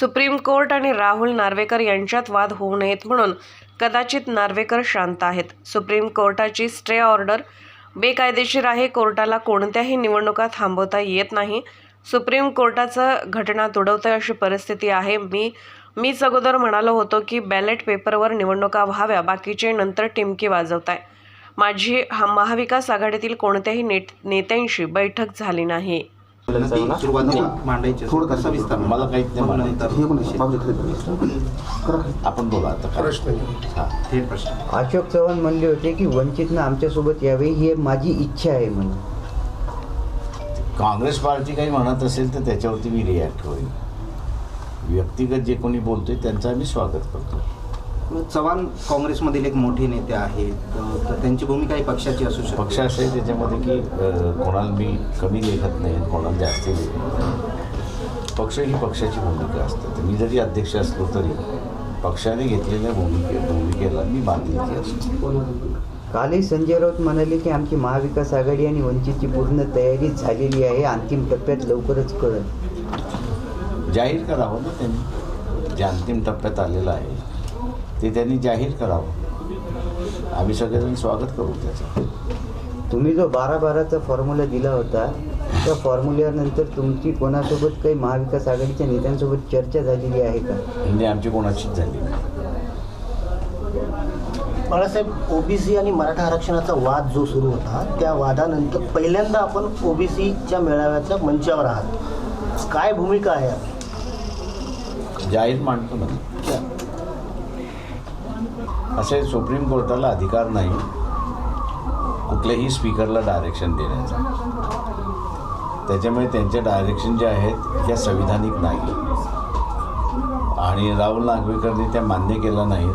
Supreme court आणि राहुल नार्वेकर यांच्यात वाद होऊ नयेत म्हणून कदाचित नार्वेकर शांत आहेत. सुप्रीम कोर्टाची स्टे ऑर्डर बेकायदेशीर आहे. कोर्टाला कोणत्याही निवडणुका थांबवता येत नाही. सुप्रीम कोर्टाचं घटना तुडवतंय अशी परिस्थिती आहे. मी मीच अगोदर म्हणालो होतो की बॅलेट पेपरवर निवडणुका व्हाव्या बाकीचे नंतर टिमकी वाजवताय. माझी हा महाविकास आघाडीतील कोणत्याही नेट नेत्यांशी बैठक झाली नाही. सुरुवातीला मांडायची. थोडं कसा कसं विस्तार. मला काहीच नाही मग मांडायचं. नंतर हे पण. आपण बोला आता. प्रश्न हा. प्रश्न. अशोक चव्हाण म्हणले होते की वंचितनं आमच्यासोबत यावे ही माझी इच्छा आहे म्हणून. काँग्रेस पार्टी काही म्हणत असेल तर त्याच्यावरती मी रिॲक्ट होईल. व्यक्तिगत जे कोणी बोलतोय त्यांचं आम्ही स्वागत करतो. चव्हाण काँग्रेसमधील एक मोठे नेते आहेत. तर- त्यांची भूमिका ही पक्षाची असू शकते. पक्ष असं आहे त्याच्यामध्ये की अ, कोणाला मी कमी लेखत नाही कोणाला जास्त लिहित पक्ष ही पक्षाची भूमिका असते. तर मी जरी अध्यक्ष असलो तरी पक्षाने घेतलेल्या भूमिके भूमिकेला मी बांधिलकी असतो. कालही संजय राऊत म्हणाले की आमची महाविकास आघाडी आणि वंचितची पूर्ण तयारी झालेली आहे. अंतिम टप्प्यात लवकरच कळत जाहीर करावं ना त्यांनी. जे अंतिम टप्प्यात आलेलं आहे. ते त्यांनी जाहीर करावं. आम्ही सगळेजण स्वागत करू त्याचं. तुम्ही जो बारा बाराचा फॉर्म्युला दिला होता त्या फॉर्म्युल्यानंतर तुमची कोणासोबत काही महाविकास आघाडीच्या नेत्यांसोबत चर्चा झालेली आहे का? म्हणजे आमची कोणाचीच झाली नाही. बाळासाहेब ओबीसी आणि मराठा आरक्षणाचा वाद जो सुरू होता त्या वादानंतर पहिल्यांदा आपण ओबीसीच्या मेळाव्याच्या मंचावर आहात. काय भूमिका आहे? जाहीर मांडतो ना असे सुप्रीम कोर्टाला अधिकार नाही. कुठल्याही स्पीकरला डायरेक्शन देण्याचा. त्याच्यामुळे त्यांचे डायरेक्शन जे आहेत त्या संविधानिक नाही. आणि राहुल नागवेकरने त्या मान्य केल्या नाहीत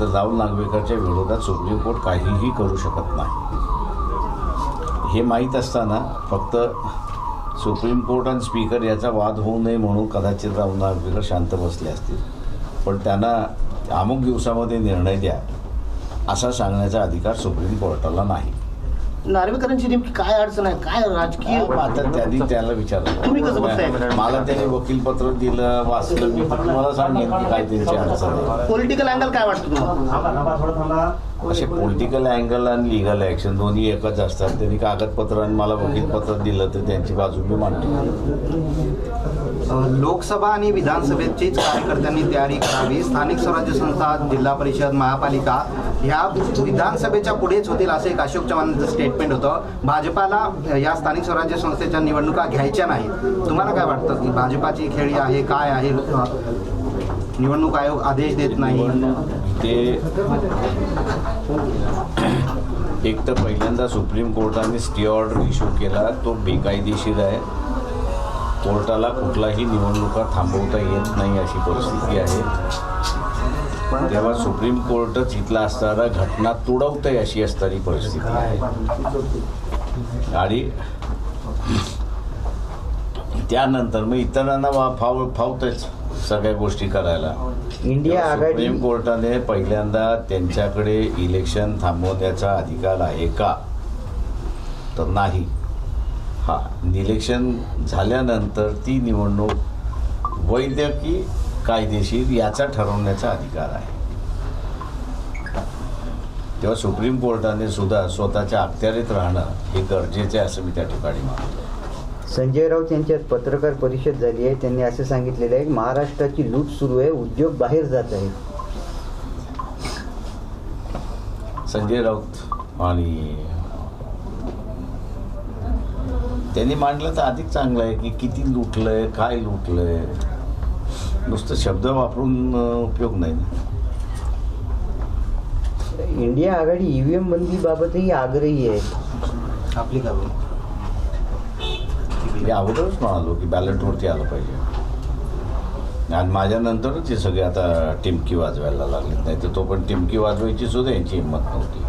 तर राहुल नागवेकरच्या विरोधात सुप्रीम कोर्ट काहीही करू शकत नाही. हे माहीत असताना फक्त सुप्रीम कोर्ट आणि स्पीकर याचा वाद होऊ नये म्हणून कदाचित राहुल नागवेकर शांत बसले असतील. पण त्यांना अमुक दिवसामध्ये निर्णय द्या असा सांगण्याचा अधिकार सुप्रीम कोर्टाला नाही. नार्वेकरांची नेमकी काय अडचण आहे? काय राजकीय आता त्यांनी त्याला तुम्ही कसं बघताय? विचारलं मला त्यांनी वकीलपत्र दिलं वाचलं मी तुम्हाला सांगेन की काय त्यांची अडचण आहे. पॉलिटिकल अँगल काय वाटतं तुम्हाला? असे पॉलिटिकल अँगल आणि लिगल ॲक्शन दोन्ही एकच असतात. त्यांनी कागदपत्र आणि मला वकीलपत्र दिलं तर त्यांची बाजू मी मांडतो. लोकसभा आणि विधानसभेचीच कार्यकर्त्यांनी तयारी करावी. स्थानिक स्वराज्य संस्था जिल्हा परिषद महापालिका ह्या विधानसभेच्या पुढेच होतील असं एक अशोक चव्हाणांचं स्टेटमेंट होतं. भाजपाला या स्थानिक स्वराज्य संस्थेच्या निवडणुका घ्यायच्या नाहीत. तुम्हाला काय वाटतं की भाजपाची खेळी आहे काय आहे? निवडणूक आयोग आदेश देत नाही. ते एक तर पहिल्यांदा सुप्रीम कोर्टाने स्टे ऑर्डर इश्यू केला तो बेकायदेशीर आहे. कोर्टाला कुठलाही निवडणुका थांबवता येत नाही अशी परिस्थिती आहे. तेव्हा सुप्रीम कोर्टच इथला असताना घटना तुडवतंय अशी असणारी परिस्थिती आहे. आणि त्यानंतर मग इतरांना वा- फाव फावतच. सगळ्या गोष्टी करायला. इंडिया आघाडी सुप्रीम कोर्टाने पहिल्यांदा त्यांच्याकडे इलेक्शन थांबवण्याचा अधिकार आहे का? तर नाही. हा इलेक्शन झाल्यानंतर ती निवडणूक वैध की कायदेशीर याचा ठरवण्याचा अधिकार आहे. तेव्हा सुप्रीम कोर्टाने सुद्धा स्वतःच्या अखत्यारीत राहणं हे गरजेचे आहे असं मी त्या ठिकाणी मानतो. संजय राऊत यांच्यात पत्रकार परिषद झाली आहे. त्यांनी असं सांगितलेलं आहे की महाराष्ट्राची लूट सुरू आहे उद्योग बाहेर जात आहे. संजय राऊत आणि त्यांनी मांडलं तर अधिक चांगलं आहे की किती लुटलंय काय लुटलंय. नुसतं शब्द वापरून उपयोग नाही. इंडिया आघाडी ईव्हीएम बंदी बाबतही आग्रही आहे. आपली भूमिका? मी अगोदरच म्हणालो की बॅलेटवरती आलं पाहिजे. आणि माझ्यानंतरच हे सगळे आता टिमकी वाजवायला लागलेत. नाही तर तो पण टिमकी वाजवायची सुद्धा यांची हिंमत नव्हती.